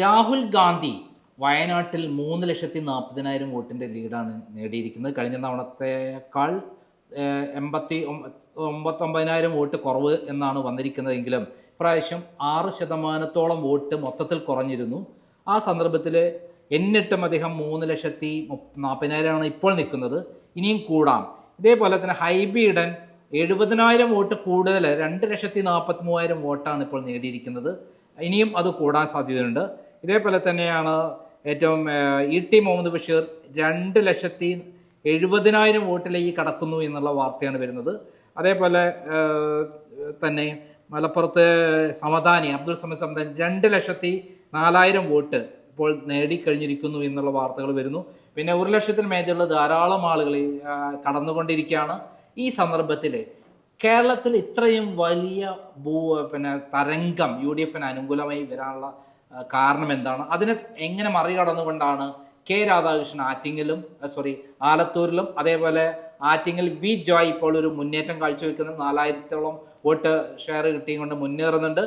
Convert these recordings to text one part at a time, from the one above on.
രാഹുൽ ഗാന്ധി വയനാട്ടിൽ മൂന്ന് ലക്ഷത്തി നാൽപ്പതിനായിരം വോട്ടിന്റെ ലീഡാണ് നേടിയിരിക്കുന്നത്. കഴിഞ്ഞ തവണത്തേക്കാൾ എൺപത്തി ഒമ്പത്തൊമ്പതിനായിരം വോട്ട് കുറവ് എന്നാണ് വന്നിരിക്കുന്നതെങ്കിലും ഇപ്രാവശ്യം ആറ് ശതമാനത്തോളം വോട്ട് മൊത്തത്തിൽ കുറഞ്ഞിരുന്നു. ആ സന്ദർഭത്തിൽ എന്നിട്ടും അദ്ദേഹം മൂന്ന് ലക്ഷത്തി നാൽപ്പതിനായിരമാണ് ഇപ്പോൾ നിൽക്കുന്നത്. ഇനിയും കൂടാം. ഇതേപോലെ തന്നെ ഹൈബീഡൻ എഴുപതിനായിരം വോട്ട് കൂടുതൽ രണ്ട് ലക്ഷത്തി നാൽപ്പത്തി മൂവായിരം വോട്ടാണ് ഇപ്പോൾ നേടിയിരിക്കുന്നത്. ഇനിയും അത് കൂടാൻ സാധ്യതയുണ്ട്. ഇതേപോലെ തന്നെയാണ് ഏറ്റവും ഇ ടി മുഹമ്മദ് ബഷീർ രണ്ട് ലക്ഷത്തി എഴുപതിനായിരം വോട്ടിലേക്ക് കടക്കുന്നു എന്നുള്ള വാർത്തയാണ് വരുന്നത്. അതേപോലെ തന്നെ മലപ്പുറത്ത് സമദാനി അബ്ദുൾ സമദ് സമദാനി രണ്ട് ലക്ഷത്തി നാലായിരം വോട്ട് ഇപ്പോൾ നേടിക്കഴിഞ്ഞിരിക്കുന്നു എന്നുള്ള വാർത്തകൾ വരുന്നു. പിന്നെ ഒരു ലക്ഷത്തിന് മേലുള്ള ധാരാളം ആളുകൾ കടന്നുകൊണ്ടിരിക്കുകയാണ്. ഈ സന്ദർഭത്തിൽ കേരളത്തിൽ ഇത്രയും വലിയ ഭൂ പിന്നെ തരംഗം യു ഡി എഫിന് അനുകൂലമായി വരാനുള്ള കാരണം എന്താണ്? അതിനെ എങ്ങനെ മറികടന്നുകൊണ്ടാണ് കെ രാധാകൃഷ്ണൻ ആറ്റിങ്ങലും സോറി ആലത്തൂരിലും അതേപോലെ ആറ്റിങ്ങൽ വി ജോയ് ഇപ്പോൾ ഒരു മുന്നേറ്റം കാഴ്ചവെക്കുന്ന നാലായിരത്തോളം വോട്ട് ഷെയർ കിട്ടിയും കൊണ്ട് മുന്നേറുന്നുണ്ട്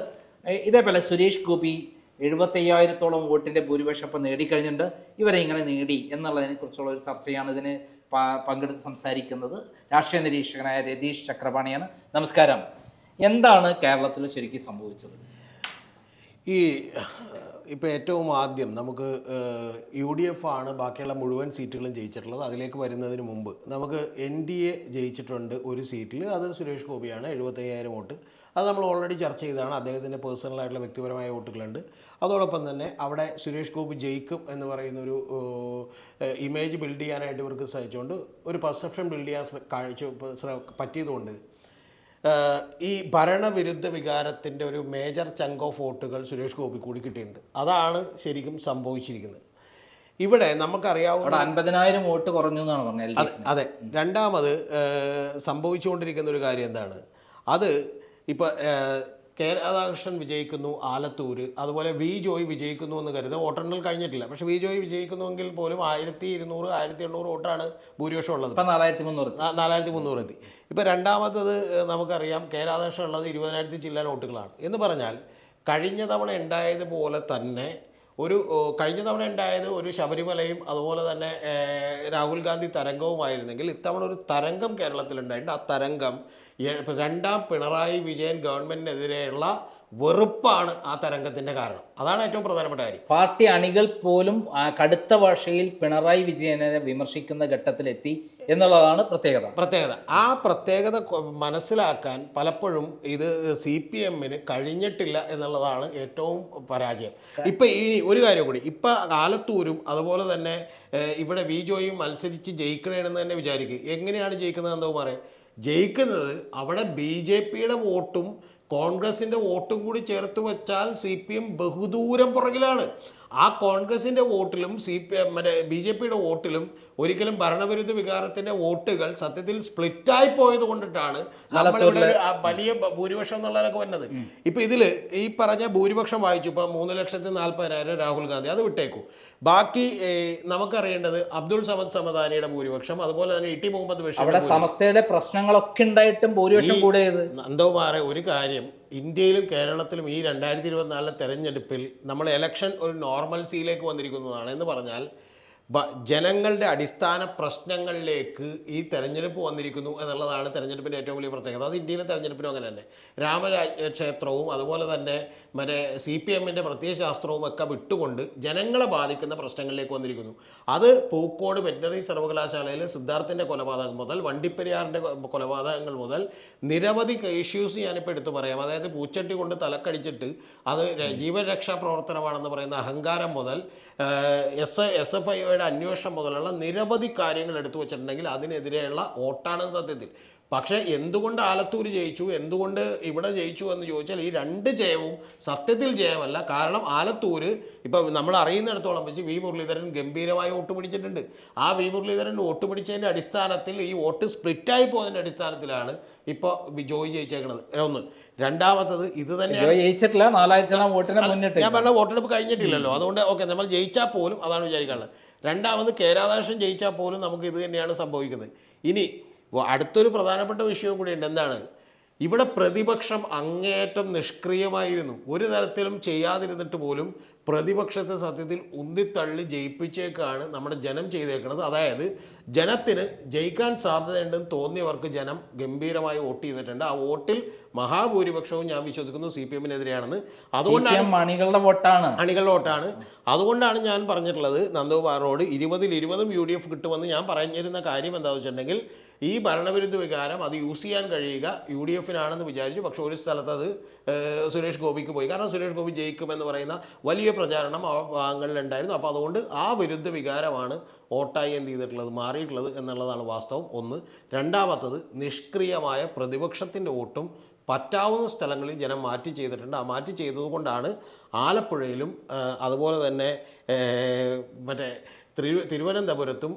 ഇതേപോലെ സുരേഷ് ഗോപി എഴുപത്തയ്യായിരത്തോളം വോട്ടിന്റെ ഭൂരിപക്ഷം ഇപ്പം നേടിക്കഴിഞ്ഞിട്ടുണ്ട്. ഇവരെ ഇങ്ങനെ നേടി എന്നുള്ളതിനെ കുറിച്ചുള്ള ഒരു ചർച്ചയാണ് ഇതിന് പങ്കെടുത്ത് സംസാരിക്കുന്നത് രാഷ്ട്രീയ നിരീക്ഷകനായ രതീഷ് ചക്രപാണിയാണ്. നമസ്കാരം. എന്താണ് കേരളത്തിൽ ശരിക്കും സംഭവിച്ചത്? ഈ ഇപ്പോൾ ഏറ്റവും ആദ്യം നമുക്ക് യു ഡി എഫ് ആണ് ബാക്കിയുള്ള മുഴുവൻ സീറ്റുകളും ജയിച്ചിട്ടുള്ളത്. അതിലേക്ക് വരുന്നതിന് മുമ്പ് നമുക്ക് എൻ ഡി എ ജയിച്ചിട്ടുണ്ട് ഒരു സീറ്റിൽ. അത് സുരേഷ് ഗോപിയാണ് എഴുപത്തയ്യായിരം വോട്ട്. അത് നമ്മൾ ഓൾറെഡി ചർച്ച ചെയ്തതാണ്. അദ്ദേഹത്തിന്റെ പേഴ്സണലായിട്ടുള്ള വ്യക്തിപരമായ വോട്ടുകളുണ്ട്. അതോടൊപ്പം തന്നെ അവിടെ സുരേഷ് ഗോപി ജയിക്കും എന്ന് പറയുന്നൊരു ഇമേജ് ബിൽഡ് ചെയ്യാനായിട്ട് ഇവർക്ക് സഹിച്ചുകൊണ്ട് ഒരു പെർസെപ്ഷൻ ബിൽഡ് ചെയ്യാൻ കാഴ്ച പറ്റിയതുകൊണ്ട് ഈ ഭരണവിരുദ്ധ വികാരത്തിന്റെ ഒരു മേജർ ചങ്ക് ഓഫ് വോട്ടുകൾ സുരേഷ് ഗോപി കൂടി കിട്ടിയിട്ടുണ്ട്. അതാണ് ശരിക്കും സംഭവിച്ചിരിക്കുന്നത്. ഇവിടെ നമുക്കറിയാവുന്ന അൻപതിനായിരം വോട്ട് കുറഞ്ഞു എന്നാണ് പറഞ്ഞത് അതെ രണ്ടാമത് സംഭവിച്ചുകൊണ്ടിരിക്കുന്ന ഒരു കാര്യം എന്താണ്? അത് ഇപ്പോൾ കെ രാധാകൃഷ്ണൻ വിജയിക്കുന്നു ആലത്തൂർ അതുപോലെ വി ജോയ് വിജയിക്കുന്നു എന്ന് കരുതുക. വോട്ടെണ്ണൽ കഴിഞ്ഞിട്ടില്ല. പക്ഷേ വി ജോയ് വിജയിക്കുന്നുവെങ്കിൽ പോലും ആയിരത്തി ഇരുന്നൂറ് ആയിരത്തി എണ്ണൂറ് വോട്ടാണ് ഭൂരിപക്ഷം ഉള്ളത്. നാലായിരത്തി മുന്നൂറ് നാലായിരത്തി മുന്നൂറ് എത്തി. ഇപ്പോൾ രണ്ടാമത്തത് നമുക്കറിയാം കെ രാധാകൃഷ്ണൻ ഉള്ളത് ഇരുപതിനായിരത്തി ചില്ലാൻ വോട്ടുകളാണ്. എന്ന് പറഞ്ഞാൽ കഴിഞ്ഞ തവണ ഉണ്ടായതുപോലെ തന്നെ ഒരു കഴിഞ്ഞ തവണ ഉണ്ടായത് ഒരു ശബരിമലയും അതുപോലെ തന്നെ രാഹുൽ ഗാന്ധി തരംഗവുമായിരുന്നെങ്കിൽ ഇത്തവണ ഒരു തരംഗം കേരളത്തിലുണ്ടായിട്ടുണ്ട്. ആ തരംഗം രണ്ടാം പിണറായി വിജയൻ ഗവൺമെന്റിനെതിരെയുള്ള വെറുപ്പാണ് ആ തരംഗത്തിന്റെ കാരണം. അതാണ് ഏറ്റവും പ്രധാനപ്പെട്ട കാര്യം. പാർട്ടി അണികൾ പോലും കടുത്ത ഭാഷയിൽ പിണറായി വിജയനെ വിമർശിക്കുന്ന ഘട്ടത്തിലെത്തി എന്നുള്ളതാണ് പ്രത്യേകത. പ്രത്യേകത. ആ പ്രത്യേകത മനസ്സിലാക്കാൻ പലപ്പോഴും ഇത് സി പി എമ്മിന് കഴിഞ്ഞിട്ടില്ല എന്നുള്ളതാണ് ഏറ്റവും പരാജയം. ഇപ്പം ഈ ഒരു കാര്യം കൂടി. ഇപ്പം ആലത്തൂരും അതുപോലെ തന്നെ ഇവിടെ വി ജോയും മത്സരിച്ച് ജയിക്കണേന്ന് തന്നെ വിചാരിക്കും. എങ്ങനെയാണ് ജയിക്കുന്നത് എന്തോ പറയാം. ജയിക്കുന്നത് അവിടെ ബി ജെ പിയുടെ വോട്ടും കോൺഗ്രസിന്റെ വോട്ടും കൂടി ചേർത്ത് വെച്ചാൽ സി പി എം ബഹുദൂരം പുറകിലാണ്. ആ കോൺഗ്രസിന്റെ വോട്ടിലും സി പി എം മറ്റേ ബി ജെ പിയുടെ വോട്ടിലും ഒരിക്കലും ഭരണവിരുദ്ധ വികാരത്തിന്റെ വോട്ടുകൾ സത്യത്തിൽ സ്പ്ലിറ്റായി പോയത് കൊണ്ടിട്ടാണ് നമ്മളിവിടെ ആ വലിയ ഭൂരിപക്ഷം എന്നുള്ളതൊക്കെ വന്നത് ഇപ്പം ഇതിൽ ഈ പറഞ്ഞ ഭൂരിപക്ഷം വായിച്ചു. ഇപ്പം മൂന്ന് ലക്ഷത്തി നാൽപ്പതിനായിരം രാഹുൽ ഗാന്ധി അത് വിട്ടേക്കു. ബാക്കി നമുക്കറിയേണ്ടത് അബ്ദുൾ സമദ് സമദാനിയുടെ ഭൂരിപക്ഷം അതുപോലെ തന്നെ ഇ ടി മുഹമ്മദ് ബഷീർ സമസ്തയുടെ പ്രശ്നങ്ങളൊക്കെ ഉണ്ടായിട്ടും ഭൂരിപക്ഷം കൂടിയത്? നന്ദകുമാറെ ഒരു കാര്യം ഇന്ത്യയിലും കേരളത്തിലും ഈ രണ്ടായിരത്തി ഇരുപത്തിനാലിലെ തെരഞ്ഞെടുപ്പിൽ നമ്മൾ എലക്ഷൻ ഒരു നോർമൽസിയിലേക്ക് വന്നിരിക്കുന്നതാണ് എന്ന് പറഞ്ഞാൽ ജനങ്ങളുടെ അടിസ്ഥാന പ്രശ്നങ്ങളിലേക്ക് ഈ തെരഞ്ഞെടുപ്പ് വന്നിരിക്കുന്നു എന്നുള്ളതാണ് തെരഞ്ഞെടുപ്പിന്റെ ഏറ്റവും വലിയ പ്രത്യേകത. അത് ഇന്ത്യയിലെ തെരഞ്ഞെടുപ്പിനും അങ്ങനെ തന്നെ. രാമരാജ ക്ഷേത്രവും അതുപോലെ തന്നെ മറ്റേ സി പി എമ്മിന്റെ പ്രത്യയശാസ്ത്രവും ഒക്കെ വിട്ടുകൊണ്ട് ജനങ്ങളെ ബാധിക്കുന്ന പ്രശ്നങ്ങളിലേക്ക് വന്നിരിക്കുന്നു. അത് പൂക്കോട് വെറ്റിനറി സർവകലാശാലയിൽ സിദ്ധാർത്ഥിന്റെ കൊലപാതകം മുതൽ വണ്ടിപ്പെരിയാറിന്റെ കൊലപാതകങ്ങൾ മുതൽ നിരവധി ഇഷ്യൂസ് ഞാനിപ്പോൾ എടുത്തു പറയാം. അതായത് പൂച്ചട്ടി കൊണ്ട് തലക്കടിച്ചിട്ട് അത് ജീവൻ ജീവരക്ഷാ പ്രവർത്തനമാണെന്ന് പറയുന്ന അഹങ്കാരം മുതൽ എസ് എസ് എഫ് ഐയുടെ അന്വേഷണം മുതലുള്ള നിരവധി കാര്യങ്ങൾ എടുത്തു വെച്ചിട്ടുണ്ടെങ്കിൽ അതിനെതിരെയുള്ള വോട്ടാണ് സത്യത്തിൽ. പക്ഷേ എന്തുകൊണ്ട് ആലത്തൂർ ജയിച്ചു? എന്തുകൊണ്ട് ഇവിടെ ജയിച്ചു എന്ന് ചോദിച്ചാൽ ഈ രണ്ട് ജയവും സത്യത്തിൽ ജയമല്ല. കാരണം ആലത്തൂർ ഇപ്പം നമ്മൾ അറിയുന്നിടത്തോളം വെച്ച് വി മുരളീധരൻ ഗംഭീരമായി വോട്ട് പിടിച്ചിട്ടുണ്ട്. ആ വി മുരളീധരൻ വോട്ട് പിടിച്ചതിന്റെ അടിസ്ഥാനത്തിൽ ഈ വോട്ട് സ്പ്ലിറ്റായി പോകുന്നതിന്റെ അടിസ്ഥാനത്തിലാണ് ഇപ്പോൾ ജോയി ജയിച്ചേക്കുന്നത് ഒന്ന്. രണ്ടാമത്തത് ഇത് തന്നെ ജോയ് ജയിച്ചിട്ടില്ല. നാലാഴ്ച വോട്ടിനെ മുന്നിട്ട് ഞാൻ പറഞ്ഞ വോട്ടെടുപ്പ് കഴിഞ്ഞിട്ടില്ലല്ലോ. അതുകൊണ്ട് ഓക്കെ നമ്മൾ ജയിച്ചാൽ പോലും അതാണ് വിചാരിക്കാനുള്ളത്. രണ്ടാമത് കെ രാധാകൃഷ്ണൻ ജയിച്ചാൽ പോലും നമുക്ക് ഇത് തന്നെയാണ് സംഭവിക്കുന്നത്. ഇനി അടുത്തൊരു പ്രധാനപ്പെട്ട വിഷയവും കൂടിയുണ്ട് എന്താണ്? ഇവിടെ പ്രതിപക്ഷം അങ്ങേയറ്റം നിഷ്ക്രിയമായിരുന്നു. ഒരു തരത്തിലും ചെയ്യാതിരുന്നിട്ട് പോലും പ്രതിപക്ഷത്തെ സത്യത്തിൽ ഉന്തിത്തള്ളി ജയിപ്പിച്ചേക്കാണ് നമ്മുടെ ജനം ചെയ്തേക്കുന്നത് അതായത് ജനത്തിന് ജയിക്കാൻ സാധ്യതയുണ്ടെന്ന് തോന്നിയവർക്ക് ജനം ഗംഭീരമായി വോട്ട് ചെയ്തിട്ടുണ്ട്. ആ വോട്ടിൽ മഹാഭൂരിപക്ഷവും ഞാൻ വിശ്വസിക്കുന്നു സി പി എമ്മിനെതിരെയാണെന്ന്. അതുകൊണ്ടാണ് അണികളുടെ വോട്ടാണ്. അണികളുടെ വോട്ടാണ്. അതുകൊണ്ടാണ് ഞാൻ പറഞ്ഞിട്ടുള്ളത് നന്ദകുമാറിനോട് ഇരുപതിൽ ഇരുപതും യു ഡി എഫ് കിട്ടുമെന്ന് ഞാൻ പറഞ്ഞിരുന്ന കാര്യം എന്താ വെച്ചിട്ടുണ്ടെങ്കിൽ ഈ ഭരണവിരുദ്ധ വികാരം അത് യൂസ് ചെയ്യാൻ കഴിയുക യു ഡി എഫിനാണെന്ന് വിചാരിച്ചു. പക്ഷെ ഒരു സ്ഥലത്ത് അത് സുരേഷ് ഗോപിക്ക് പോയി. കാരണം സുരേഷ് ഗോപി ജയിക്കുമെന്ന് പറയുന്ന വലിയ പ്രചാരണം ആ ഭാഗങ്ങളിൽ ഉണ്ടായിരുന്നു അപ്പോൾ അതുകൊണ്ട് ആ വിരുദ്ധ വികാരമാണ് വോട്ടായി എന്ത് ചെയ്തിട്ടുള്ളത് മാറിയിട്ടുള്ളത് എന്നുള്ളതാണ് വാസ്തവം. ഒന്ന്. രണ്ടാമത്തത് നിഷ്ക്രിയമായ പ്രതിപക്ഷത്തിന്റെ വോട്ടും പറ്റാവുന്ന സ്ഥലങ്ങളിൽ ജനം മാറ്റി ചെയ്തിട്ടുണ്ട്. ആ മാറ്റി ചെയ്തതുകൊണ്ടാണ് ആലപ്പുഴയിലും അതുപോലെ തന്നെ മറ്റേ തിരു തിരുവനന്തപുരത്തും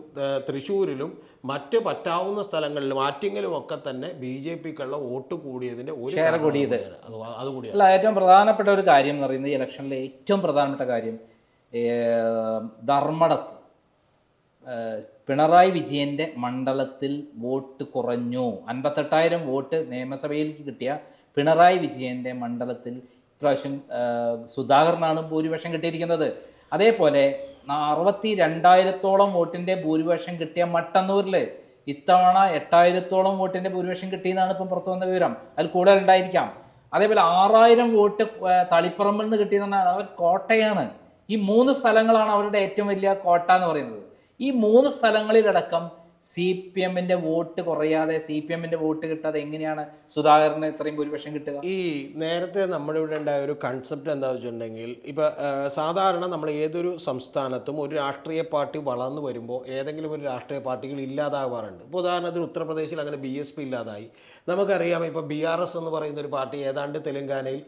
തൃശ്ശൂരിലും മറ്റ് പറ്റാവുന്ന സ്ഥലങ്ങളിലും ആറ്റിങ്ങലും ഒക്കെ തന്നെ ബി ജെ പിക്കുള്ള വോട്ട് കൂടിയതിന്റെ ഒരു കൂടിയത്. അതുകൂടിയാണ് അല്ല ഏറ്റവും പ്രധാനപ്പെട്ട ഒരു കാര്യം എന്ന് പറയുന്നത് ഇലക്ഷനിലെ ഏറ്റവും പ്രധാനപ്പെട്ട കാര്യം ധർമ്മടത്ത് പിണറായി വിജയന്റെ മണ്ഡലത്തിൽ വോട്ട് കുറഞ്ഞു. അൻപത്തെട്ടായിരം വോട്ട് നിയമസഭയിലേക്ക് കിട്ടിയ പിണറായി വിജയന്റെ മണ്ഡലത്തിൽ ഇപ്രാവശ്യം സുധാകരനാണ് ഭൂരിപക്ഷം കിട്ടിയിരിക്കുന്നത്. അതേപോലെ അറുപത്തി രണ്ടായിരത്തോളം വോട്ടിന്റെ ഭൂരിപക്ഷം കിട്ടിയ മട്ടന്നൂരിൽ ഇത്തവണ എട്ടായിരത്തോളം വോട്ടിന്റെ ഭൂരിപക്ഷം കിട്ടിയെന്നാണ് ഇപ്പം പുറത്തു വന്ന വിവരം. അതിൽ കൂടുതൽ ഉണ്ടായിരിക്കാം. അതേപോലെ ആറായിരം വോട്ട് തളിപ്പറമ്പിൽ നിന്ന് കിട്ടിയെന്ന് പറഞ്ഞാൽ അവർ കോട്ടയാണ്. ഈ മൂന്ന് സ്ഥലങ്ങളാണ് അവരുടെ ഏറ്റവും വലിയ കോട്ട എന്ന് പറയുന്നത്. ഈ മൂന്ന് സ്ഥലങ്ങളിലടക്കം സി പി എമ്മിന്റെ വോട്ട് കുറയാതെ സി പി എമ്മിന്റെ വോട്ട് കിട്ടാതെ എങ്ങനെയാണ് സുധാകരന് ഇത്രയും ഭൂരിപക്ഷം കിട്ടുക? ഈ നേരത്തെ നമ്മുടെ ഇവിടെ ഉണ്ടായ ഒരു കൺസെപ്റ്റ് എന്താ വെച്ചിട്ടുണ്ടെങ്കിൽ ഇപ്പൊ സാധാരണ നമ്മൾ ഏതൊരു സംസ്ഥാനത്തും ഒരു രാഷ്ട്രീയ പാർട്ടി വളർന്നു വരുമ്പോൾ ഏതെങ്കിലും ഒരു രാഷ്ട്രീയ പാർട്ടികൾ ഇല്ലാതാകാറുണ്ട് ഇപ്പോൾ ഉദാഹരണത്തിന് ഉത്തർപ്രദേശിൽ അങ്ങനെ ബി എസ് പി ഇല്ലാതായി. നമുക്കറിയാം ഇപ്പൊ ബി ആർ എസ് എന്ന് പറയുന്ന ഒരു പാർട്ടി ഏതാണ്ട് തെലങ്കാനയിൽ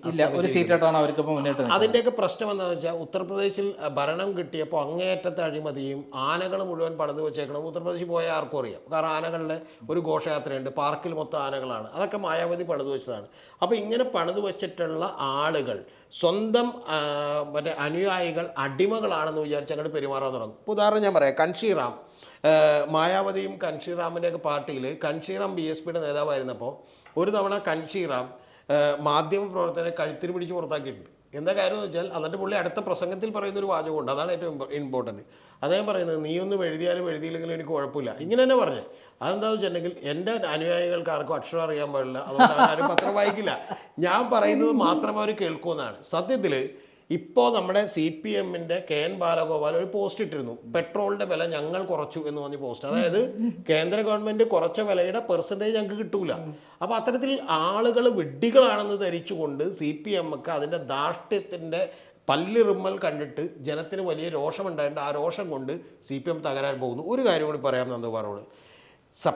അതിന്റെയൊക്കെ പ്രശ്നം എന്താണെന്ന് വെച്ചാൽ ഉത്തർപ്രദേശിൽ ഭരണം കിട്ടിയപ്പോൾ അങ്ങേയറ്റത്തെ അഴിമതിയും ആനകൾ മുഴുവൻ പടന്നു വെച്ചേക്കണം ഉത്തർപ്രദേശിൽ പോയ ആർക്കും അറിയാം. കാരണം ആനകളുടെ ഒരു ഘോഷയാത്രയുണ്ട് പാർക്കിൽ മൊത്തം ആനകളാണ്. അതൊക്കെ മായാവതി പണിതു വെച്ചതാണ്. അപ്പോൾ ഇങ്ങനെ പണിതു വെച്ചിട്ടുള്ള ആളുകൾ സ്വന്തം മറ്റേ അനുയായികൾ അടിമകളാണെന്ന് വിചാരിച്ച് അങ്ങോട്ട് പെരുമാറാൻ തുടങ്ങും. ഉദാഹരണം ഞാൻ പറയാം കൺഷീറാം. മായാവതിയും കൺഷീറാമിന്റെയൊക്കെ പാർട്ടിയിൽ കൺഷിറാം ബി എസ് പിയുടെ നേതാവായിരുന്നപ്പോൾ ഒരു തവണ കൺഷിറാം മാധ്യമ പ്രവർത്തകരെ കഴുത്തിന് പിടിച്ച് പുറത്താക്കിയിട്ടുണ്ട്. എന്താ കാര്യം എന്ന് വെച്ചാൽ എന്നിട്ട് പുള്ളി അടുത്ത പ്രസംഗത്തിൽ പറയുന്ന ഒരു വാചകമുണ്ട്. അതാണ് ഏറ്റവും ഇമ്പോർട്ടന്റ് അദ്ദേഹം പറയുന്നത് നീ ഒന്നും എഴുതിയാലും എഴുതിയില്ലെങ്കിലും എനിക്ക് കുഴപ്പമില്ല. ഇങ്ങനെ തന്നെ പറഞ്ഞത് അതെന്താണെന്ന് വെച്ചിട്ടുണ്ടെങ്കിൽ എന്റെ അനുയായികൾക്ക് ആർക്കും അക്ഷരം അറിയാൻ പാടില്ല. അതുകൊണ്ട് ആരും പത്രം വായിക്കില്ല. ഞാൻ പറയുന്നത് മാത്രം അവർ കേൾക്കുമെന്നാണ്. സത്യത്തിൽ ഇപ്പോൾ നമ്മുടെ സി പി എമ്മിന്റെ കെ എൻ ബാലഗോപാൽ ഒരു പോസ്റ്റ് ഇട്ടിരുന്നു. പെട്രോളിന്റെ വില ഞങ്ങൾ കുറച്ചു എന്ന് പറഞ്ഞ പോസ്റ്റ് അതായത് കേന്ദ്ര ഗവൺമെന്റ് കുറച്ച വിലയുടെ പെർസെന്റേജ് ഞങ്ങൾക്ക് കിട്ടൂല. അപ്പോൾ അത്തരത്തിൽ ആളുകൾ വിഡ്ഢികളാണെന്ന് ധരിച്ചുകൊണ്ട് സി പി എമ്മക്ക് അതിന്റെ ധാർഷ്ട്യത്തിന്റെ പല്ലിറുമ്മൽ കണ്ടിട്ട് ജനത്തിന് വലിയ രോഷമുണ്ടായിട്ടുണ്ട്. ആ രോഷം കൊണ്ട് സി പി എം തകരാൻ പോകുന്നു. ഒരു കാര്യം കൂടി പറയാം നന്ദകുമാറോട് സ-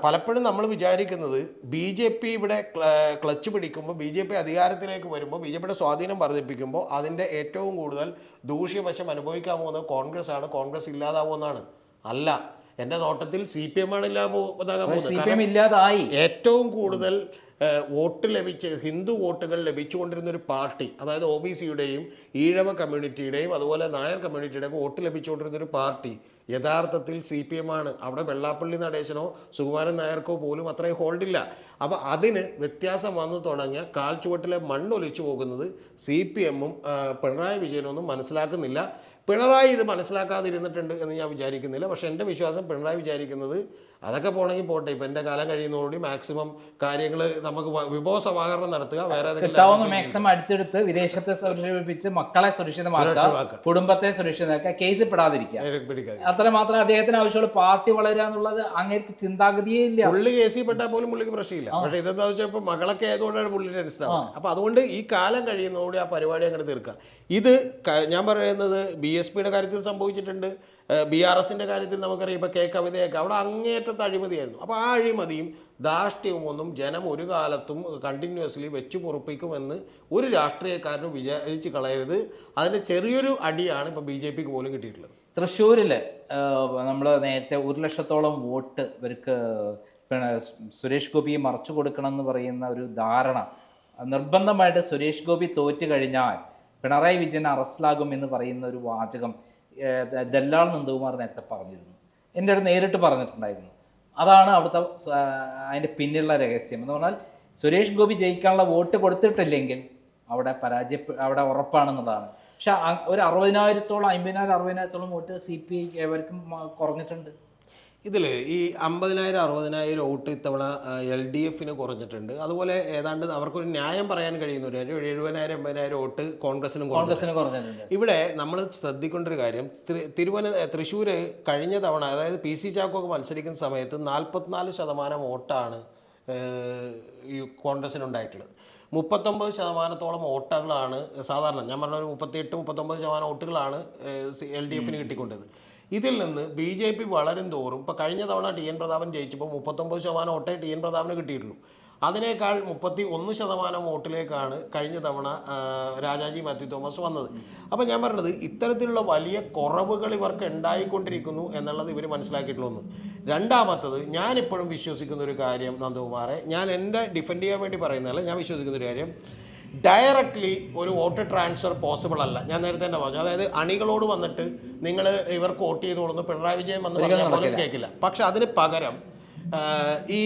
പലപ്പോഴും നമ്മൾ വിചാരിക്കുന്നത് ബി ജെ പി ഇവിടെ ക്ലച്ച് പിടിക്കുമ്പോൾ ബി ജെ പി അധികാരത്തിലേക്ക് വരുമ്പോൾ ബി ജെ പിയുടെ സ്വാധീനം വർദ്ധിപ്പിക്കുമ്പോൾ അതിന്റെ ഏറ്റവും കൂടുതൽ ദൂഷ്യവശം അനുഭവിക്കാൻ പോകുന്നത് കോൺഗ്രസ് ആണ് കോൺഗ്രസ് ഇല്ലാതാവുമെന്നാണ് അല്ല. എന്റെ നോട്ടത്തിൽ സി പി എം ആണ് സി ഇല്ലാതായി. ഏറ്റവും കൂടുതൽ വോട്ട് ലഭിച്ച് ഹിന്ദു വോട്ടുകൾ ലഭിച്ചുകൊണ്ടിരുന്ന ഒരു പാർട്ടി അതായത് ഒ ബി സിയുടെയും ഈഴവ കമ്മ്യൂണിറ്റിയുടെയും അതുപോലെ നായർ കമ്മ്യൂണിറ്റിയുടെയും വോട്ട് ലഭിച്ചുകൊണ്ടിരുന്ന ഒരു പാർട്ടി യഥാർത്ഥത്തിൽ സി പി എം ആണ്. അവിടെ വെള്ളാപ്പള്ളി നടേശനോ സുകുമാരൻ നായർക്കോ പോലും അത്രയും ഹോൾഡില്ല അപ്പോൾ അതിന് വ്യത്യാസം വന്നു തുടങ്ങിയ കാൽച്ചുവട്ടിലെ മണ്ണൊലിച്ചു പോകുന്നത് സി പി എമ്മും പിണറായി വിജയനൊന്നും മനസ്സിലാക്കുന്നില്ല. പിണറായി ഇത് മനസ്സിലാക്കാതിരുന്നിട്ടുണ്ട് എന്ന് ഞാൻ വിചാരിക്കുന്നില്ല. പക്ഷേ എന്റെ വിശ്വാസം പിണറായി വിചാരിക്കുന്നത് അതൊക്കെ പോണെങ്കിൽ പോട്ടെ. ഇപ്പം എന്റെ കാലം കഴിയുന്നതോടുകൂടി മാക്സിമം കാര്യങ്ങൾ നമുക്ക് വിഭവ സമാഹരണം നടത്തുക. വേറെ ഏതെങ്കിലും മാക്സിമം അടിച്ചെടുത്ത് വിദേശത്തെ സുരക്ഷിപ്പിച്ച് മക്കളെ സുരക്ഷിതമാക്കുക. കുടുംബത്തെ സുരക്ഷിതമാക്കുക കേസ് പെടാതിരിക്കുക. അത്രമാത്രം അത്ര അദ്ദേഹത്തിന് ആവശ്യമുള്ള പാർട്ടി വളരുക എന്നുള്ളത് അങ്ങേക്ക് ചിന്താഗതിയേ ഇല്ല. പുള്ളി കേസിൽ പെട്ടാൽ പോലും പുള്ളിക്ക് പ്രശ്നമില്ല. പക്ഷേ ഇതെന്താ വെച്ചാൽ ഇപ്പോൾ മകളൊക്കെ ആയതുകൊണ്ടാണ് പുള്ളി ടെൻഷൻ അപ്പൊ അപ്പോൾ അതുകൊണ്ട് ഈ കാലം കഴിയുന്നതോടെ ആ പരിപാടി അങ്ങോട്ട് തീർക്കുക. ഇത് ഞാൻ പറയുന്നത് ബി എസ് പിയുടെ കാര്യത്തിൽ സംഭവിച്ചിട്ടുണ്ട്. ബി ആർ എസിന്റെ കാര്യത്തിൽ നമുക്കറിയാം ഇപ്പോൾ കെ കവിതയൊക്കെ അവിടെ അങ്ങേറ്റത്തെ അഴിമതിയായിരുന്നു. അപ്പോൾ ആ അഴിമതിയും ധാർഷ്ട്യവും ഒന്നും ജനം ഒരു കാലത്തും കണ്ടിന്യൂസ്ലി വെച്ചു പൊറുപ്പിക്കുമെന്ന് ഒരു രാഷ്ട്രീയക്കാരനും വിചാരിച്ച് കളയരുത്. അതിന്റെ ചെറിയൊരു അടിയാണ് ഇപ്പോൾ ബി ജെ പിക്ക് പോലും കിട്ടിയിട്ടുള്ളത്. തൃശ്ശൂരിൽ നമ്മൾ നേരത്തെ ഒരു ലക്ഷത്തോളം വോട്ട് ഇവർക്ക് സുരേഷ് ഗോപിയെ മറച്ചു കൊടുക്കണം എന്ന് പറയുന്ന ഒരു ധാരണ നിർബന്ധമായിട്ട് സുരേഷ് ഗോപി തോറ്റു കഴിഞ്ഞാൽ പിണറായി വിജയൻ അറസ്റ്റിലാകും എന്ന് പറയുന്ന ഒരു വാചകം ദല്ലാൾ നന്ദകുമാർ നേരത്തെ പറഞ്ഞിരുന്നു. എന്റെ അടുത്ത് നേരിട്ട് പറഞ്ഞിട്ടുണ്ടായിരുന്നു. അതാണ് അവിടുത്തെ അതിന്റെ പിന്നിലുള്ള രഹസ്യം. എന്ന് പറഞ്ഞാൽ സുരേഷ് ഗോപി ജയിക്കാനുള്ള വോട്ട് കൊടുത്തിട്ടില്ലെങ്കിൽ അവിടെ പരാജയ അവിടെ ഉറപ്പാണെന്നുള്ളതാണ്. പക്ഷെ ഒരു അറുപതിനായിരത്തോളം അമ്പതിനായിരം അറുപതിനായിരത്തോളം വോട്ട് സി പി ഐ ഏവർക്കും കുറഞ്ഞിട്ടുണ്ട്. ഇതിൽ ഈ അമ്പതിനായിരം അറുപതിനായിരം വോട്ട് ഇത്തവണ എൽ ഡി എഫിന് കുറഞ്ഞിട്ടുണ്ട്. അതുപോലെ ഏതാണ്ട് അവർക്കൊരു ന്യായം പറയാൻ കഴിയുന്ന ഒരു ഒരു എഴുപതിനായിരം എൺപതിനായിരം വോട്ട് കോൺഗ്രസിനും കോൺഗ്രസിനും കുറഞ്ഞിട്ടുണ്ട്. ഇവിടെ നമ്മൾ ശ്രദ്ധിക്കേണ്ട ഒരു കാര്യം തിരുവന തൃശ്ശൂർ കഴിഞ്ഞ തവണ അതായത് പി സി ചാക്കോക്ക് മത്സരിക്കുന്ന സമയത്ത് നാൽപ്പത്തിനാല് ശതമാനം വോട്ടാണ് ഈ കോൺഗ്രസിനുണ്ടായിട്ടുള്ളത് മുപ്പത്തൊമ്പത് ശതമാനത്തോളം വോട്ടുകളാണ് സാധാരണ ഞാൻ പറഞ്ഞ ഒരു മുപ്പത്തിയെട്ട് മുപ്പത്തൊമ്പത് ശതമാനം വോട്ടുകളാണ് എൽ ഡി എഫിന് കിട്ടിക്കൊണ്ടത്. ഇതിൽ നിന്ന് ബി ജെ പി വളരും തോറും ഇപ്പോൾ കഴിഞ്ഞ തവണ ടി എൻ പ്രതാപൻ ജയിച്ചപ്പോൾ മുപ്പത്തൊമ്പത് ശതമാനം വോട്ടേ ടി എൻ പ്രതാപന് കിട്ടിയിട്ടുള്ളൂ. അതിനേക്കാൾ മുപ്പത്തി ഒന്ന് ശതമാനം വോട്ടിലേക്കാണ് കഴിഞ്ഞ തവണ രാജാജി മാത്യു തോമസ് വന്നത്. അപ്പോൾ ഞാൻ പറഞ്ഞത് ഇത്തരത്തിലുള്ള വലിയ കുറവുകൾ ഇവർക്ക് ഉണ്ടായിക്കൊണ്ടിരിക്കുന്നു എന്നുള്ളത് ഇവർ മനസ്സിലാക്കിയിട്ടുള്ള ഒന്ന്. രണ്ടാമത്തത് ഞാനിപ്പോഴും വിശ്വസിക്കുന്ന ഒരു കാര്യം നന്ദകുമാറെ ഞാൻ എന്റെ ഡിഫെൻഡ് ചെയ്യാൻ വേണ്ടി പറയുന്നതല്ല ഞാൻ വിശ്വസിക്കുന്ന ഒരു കാര്യം. ഡയറക്റ്റ്ലി ഒരു വോട്ട് ട്രാൻസ്ഫർ പോസിബിൾ അല്ല. ഞാൻ നേരത്തെ തന്നെ പറഞ്ഞു. അതായത് അണികളോട് വന്നിട്ട് നിങ്ങൾ ഇവർക്ക് വോട്ട് ചെയ്ത് കൊടുക്കുന്നു പിണറായി വിജയൻ വന്ന് പറഞ്ഞാൽ പോലും കേൾക്കില്ല. പക്ഷെ അതിന് പകരം ഈ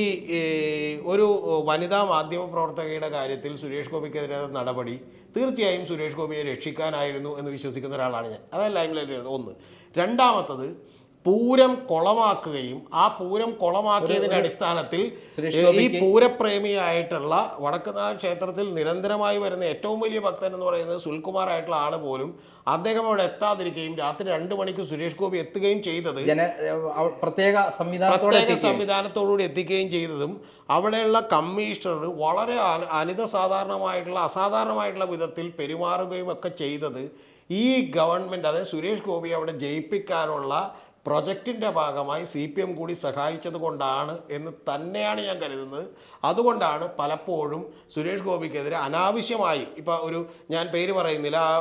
ഒരു വനിതാ മാധ്യമ പ്രവർത്തകയുടെ കാര്യത്തിൽ സുരേഷ് ഗോപിക്കെതിരെ നടപടി തീർച്ചയായും സുരേഷ് ഗോപിയെ രക്ഷിക്കാനായിരുന്നു എന്ന് വിശ്വസിക്കുന്ന ഒരാളാണ് ഞാൻ. അതായത് ലൈം ലൈറ്റ് ഒന്ന്. രണ്ടാമത്തത് പൂരം കൊളമാക്കുകയും ആ പൂരം കൊളമാക്കിയതിന്റെ അടിസ്ഥാനത്തിൽ ഈ പൂരപ്രേമിയായിട്ടുള്ള വടക്കുന്നാഥ ക്ഷേത്രത്തിൽ നിരന്തരമായി വരുന്ന ഏറ്റവും വലിയ ഭക്തൻ എന്ന് പറയുന്നത് സുൽകുമാർ ആയിട്ടുള്ള ആൾ പോലും അദ്ദേഹം അവിടെ എത്താതിരിക്കുകയും രാത്രി രണ്ടു മണിക്ക് സുരേഷ് ഗോപി എത്തുകയും ചെയ്തത് പ്രത്യേക പ്രത്യേക സംവിധാനത്തോടുകൂടി എത്തിക്കുകയും ചെയ്തതും അവിടെയുള്ള കമ്മീഷണർ വളരെ അന- അനിത സാധാരണമായിട്ടുള്ള അസാധാരണമായിട്ടുള്ള വിധത്തിൽ പെരുമാറുകയും ഒക്കെ ചെയ്തത് ഈ ഗവൺമെന്റ് അതായത് സുരേഷ് ഗോപി അവിടെ ജയിപ്പിക്കാനുള്ള പ്രൊജക്റ്റിന്റെ ഭാഗമായി സി പി എം കൂടി സഹായിച്ചത് കൊണ്ടാണ് എന്ന് തന്നെയാണ് ഞാൻ കരുതുന്നത്. അതുകൊണ്ടാണ് പലപ്പോഴും സുരേഷ് ഗോപിക്കെതിരെ അനാവശ്യമായി ഇപ്പോൾ ഒരു ഞാൻ പേര് പറയുന്നില്ല ആ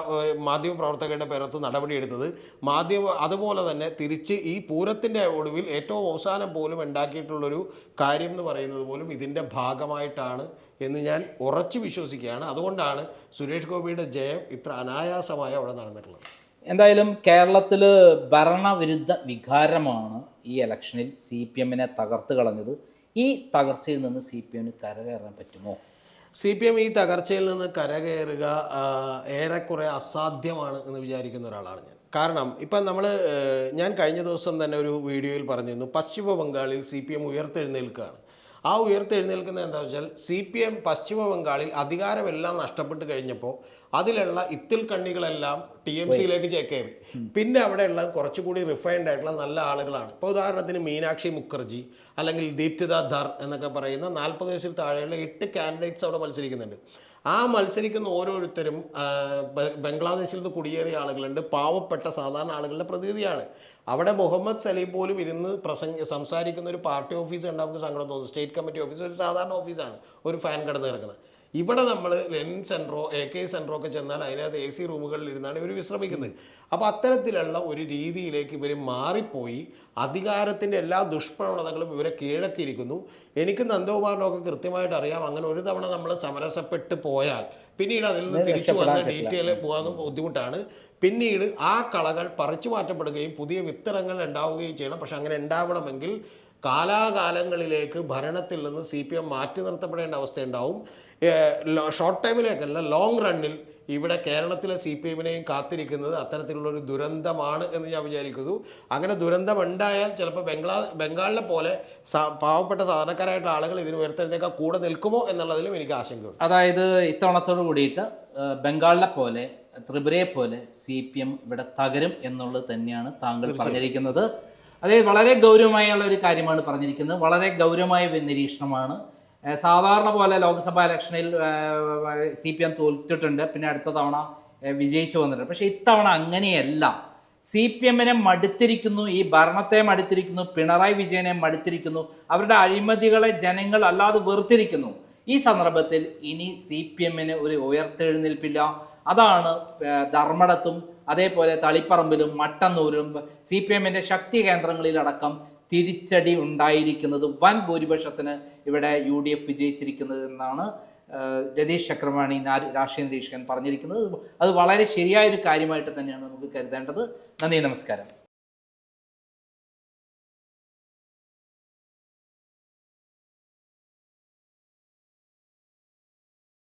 മാധ്യമപ്രവർത്തകരുടെ മാധ്യമ പ്രവർത്തകരുടെ പേരത്ത് നടപടിയെടുത്തത് മാധ്യമ അതുപോലെ തന്നെ തിരിച്ച് ഈ പൂരത്തിന്റെ ഒടുവിൽ ഏറ്റവും അവസാനം പോലും ഉണ്ടാക്കിയിട്ടുള്ളൊരു കാര്യം എന്ന് പറയുന്നത് പോലും ഇതിന്റെ ഭാഗമായിട്ടാണ് എന്ന് ഞാൻ ഉറച്ചു വിശ്വസിക്കുകയാണ്. അതുകൊണ്ടാണ് സുരേഷ് ഗോപിയുടെ ജയം ഇത്ര അനായാസമായി അവിടെ നടന്നിട്ടുള്ളത്. എന്തായാലും കേരളത്തിൽ ഭരണവിരുദ്ധ വികാരമാണ് ഈ ഇലക്ഷനിൽ സി പി എമ്മിനെ തകർത്ത് കളഞ്ഞത്. ഈ തകർച്ചയിൽ നിന്ന് സി പി എമ്മിന് കരകയറാൻ പറ്റുമോ? സി പി എം ഈ തകർച്ചയിൽ നിന്ന് കരകയറുക ഏറെക്കുറെ അസാധ്യമാണ് എന്ന് വിചാരിക്കുന്ന ഒരാളാണ് ഞാൻ. കാരണം ഇപ്പം നമ്മൾ ഞാൻ കഴിഞ്ഞ ദിവസം തന്നെ ഒരു വീഡിയോയിൽ പറഞ്ഞിരുന്നു പശ്ചിമ ബംഗാളിൽ സി പി എം ഉയർത്തെഴുന്നേൽക്കുകയാണ്. ആ ഉയർത്തെഴുന്നേൽക്കുന്നത് എന്താ വെച്ചാൽ സി പി എം പശ്ചിമ ബംഗാളിൽ അധികാരമെല്ലാം നഷ്ടപ്പെട്ട് കഴിഞ്ഞപ്പോൾ അതിലുള്ള ഇത്തിൽ കണ്ണികളെല്ലാം ടി എം സിയിലേക്ക് ചേക്കേറി. പിന്നെ അവിടെയുള്ള കുറച്ചുകൂടി റിഫൈൻഡ് ആയിട്ടുള്ള നല്ല ആളുകളാണ്. ഇപ്പോൾ ഉദാഹരണത്തിന് മീനാക്ഷി മുഖർജി അല്ലെങ്കിൽ ദീപ്തിദ ധർ എന്നൊക്കെ പറയുന്ന നാൽപ്പത് വയസ്സിൽ താഴെയുള്ള എട്ട് കാൻഡിഡേറ്റ്സ് അവിടെ മത്സരിക്കുന്നുണ്ട്. ആ മത്സരിക്കുന്ന ഓരോരുത്തരും ബംഗ്ലാദേശിൽ നിന്ന് കുടിയേറിയ ആളുകളുണ്ട്. പാവപ്പെട്ട സാധാരണ ആളുകളുടെ പ്രതിനിധിയാണ്. അവിടെ മുഹമ്മദ് സലീം പോലും ഇരുന്ന് പ്രസംഗ സംസാരിക്കുന്ന ഒരു പാർട്ടി ഓഫീസ് ഉണ്ട് നമുക്ക് സങ്കടം തോന്നുന്നു സ്റ്റേറ്റ് കമ്മിറ്റി ഓഫീസ് ഒരു സാധാരണ ഓഫീസാണ്. ഒരു ഫാൻ കടന്ന് കിടക്കുന്നത്. ഇവിടെ നമ്മൾ വെൻ സെൻട്രോ എ കെ സെൻട്രോ ഒക്കെ ചെന്നാൽ അതിനകത്ത് എ സി റൂമുകളിൽ ഇരുന്നാണ് ഇവർ വിശ്രമിക്കുന്നത്. അപ്പോൾ അത്തരത്തിലുള്ള ഒരു രീതിയിലേക്ക് ഇവർ മാറിപ്പോയി. അധികാരത്തിന്റെ എല്ലാ ദുഷ്പ്രവണതകളും ഇവരെ കീഴക്കിയിരിക്കുന്നു എനിക്ക് നന്ദകുമാറിനൊക്കെ കൃത്യമായിട്ട് അറിയാം. അങ്ങനെ ഒരു തവണ നമ്മൾ സമരസപ്പെട്ട് പോയാൽ പിന്നീട് അതിൽ നിന്ന് തിരിച്ചു വന്ന് ഡീറ്റെയിൽ പോകാനും ബുദ്ധിമുട്ടാണ്. പിന്നീട് ആ കളകൾ പറിച്ചു മാറ്റപ്പെടുകയും പുതിയ വിത്തനങ്ങൾ ഉണ്ടാവുകയും ചെയ്യണം. പക്ഷെ അങ്ങനെ ഉണ്ടാവണമെങ്കിൽ കാലാകാലങ്ങളിലേക്ക് ഭരണത്തിൽ നിന്ന് സി പി എം മാറ്റി നിർത്തപ്പെടേണ്ട അവസ്ഥയുണ്ടാവും. ഷോർട്ട് ടൈമിലേക്കല്ല ലോങ് റണ്ണിൽ ഇവിടെ കേരളത്തിലെ സി പി എമ്മിനെയും കാത്തിരിക്കുന്നത് അത്തരത്തിലുള്ള ഒരു ദുരന്തമാണ് എന്ന് ഞാൻ വിചാരിക്കുന്നു. അങ്ങനെ ദുരന്തം ഉണ്ടായാൽ ചിലപ്പോൾ ബംഗ്ലാ ബംഗാളിലെ പോലെ പാവപ്പെട്ട സാധാരണക്കാരായിട്ടുള്ള ആളുകൾ ഇതിന് ഉയർത്തെഴുന്നേക്കാൻ കൂടെ നിൽക്കുമോ എന്നുള്ളതിലും എനിക്ക് ആശങ്കയുണ്ട്. അതായത് ഇത്തവണത്തോട് കൂടിയിട്ട് ബംഗാളിലെ പോലെ ത്രിപുരയെ പോലെ സി പി എം ഇവിടെ തകരും എന്നുള്ളത് തന്നെയാണ് താങ്കൾ പറഞ്ഞിരിക്കുന്നത്. അതായത് വളരെ ഗൗരവമായുള്ള ഒരു കാര്യമാണ് പറഞ്ഞിരിക്കുന്നത്. വളരെ ഗൗരവമായ നിരീക്ഷണമാണ്. സാധാരണ പോലെ ലോക്സഭാ ഇലക്ഷനിൽ സി പി എം തോറ്റിട്ടുണ്ട്. പിന്നെ അടുത്ത തവണ വിജയിച്ചു വന്നിട്ടുണ്ട്. പക്ഷേ ഇത്തവണ അങ്ങനെയല്ല. സി പി എമ്മിനെ മടുത്തിരിക്കുന്നു ഈ ഭരണത്തെ മടുത്തിരിക്കുന്നു പിണറായി വിജയനെ മടുത്തിരിക്കുന്നു. അവരുടെ അഴിമതികളെ ജനങ്ങൾ അല്ലാതെ വെറുത്തിരിക്കുന്നു. ഈ സന്ദർഭത്തിൽ ഇനി സി പി എമ്മിന് ഒരു ഉയർത്തെഴുന്നേൽപ്പില്ല. അതാണ് ധർമ്മടത്തും അതേപോലെ തളിപ്പറമ്പിലും മട്ടന്നൂരും സി പി എമ്മിന്റെ ശക്തി കേന്ദ്രങ്ങളിലടക്കം തിരിച്ചടി ഉണ്ടായിരിക്കുന്നത് വൻ ഭൂരിപക്ഷത്തിന് ഇവിടെ യു ഡി എഫ് വിജയിച്ചിരിക്കുന്നത് എന്നാണ് രതീഷ് ചക്രവാണി രാഷ്ട്രീയ നിരീക്ഷകൻ പറഞ്ഞിരിക്കുന്നത്. അത് വളരെ ശരിയായൊരു കാര്യമായിട്ട് തന്നെയാണ് നമുക്ക് കരുതേണ്ടത്. നന്ദി നമസ്കാരം.